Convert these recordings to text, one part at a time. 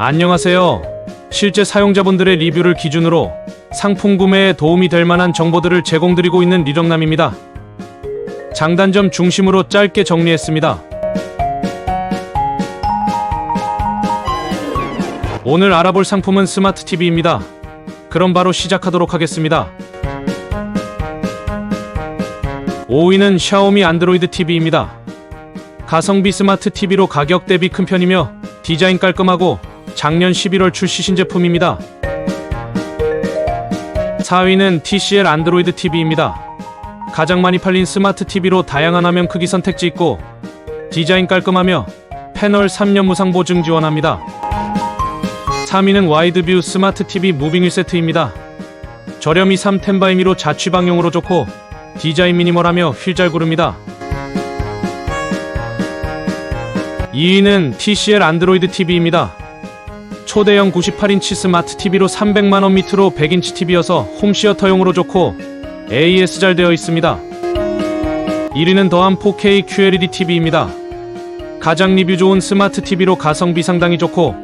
안녕하세요. 실제 사용자분들의 리뷰를 기준으로 상품 구매에 도움이 될 만한 정보들을 제공드리고 있는 리정남입니다. 장단점 중심으로 짧게 정리했습니다. 오늘 알아볼 상품은 스마트 TV입니다. 그럼 바로 시작하도록 하겠습니다. 5위는 샤오미 안드로이드 TV입니다. 가성비 스마트 TV로 가격 대비 큰 편이며 디자인 깔끔하고 작년 11월 출시 신제품입니다. 4위는 TCL 안드로이드 TV입니다. 가장 많이 팔린 스마트 TV로 다양한 화면 크기 선택지 있고 디자인 깔끔하며 패널 3년 무상 보증 지원합니다. 3위는 와이드뷰 스마트 TV 무빙 1세트입니다. 저렴이 3텐바이미로 자취방용으로 좋고 디자인 미니멀하며 휠 잘 구릅니다. 2위는 TCL 안드로이드 TV입니다. 초대형 98인치 스마트 TV로 300만원 밑으로 100인치 TV여서 홈시어터용으로 좋고 AS 잘 되어 있습니다. 1위는 더한 4K QLED TV입니다. 가장 리뷰 좋은 스마트 TV로 가성비 상당히 좋고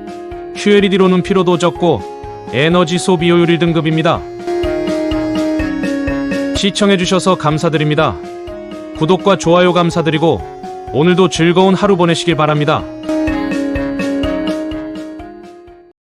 QLED로는 피로도 적고 에너지 소비 효율 1등급입니다. 시청해주셔서 감사드립니다. 구독과 좋아요 감사드리고 오늘도 즐거운 하루 보내시길 바랍니다.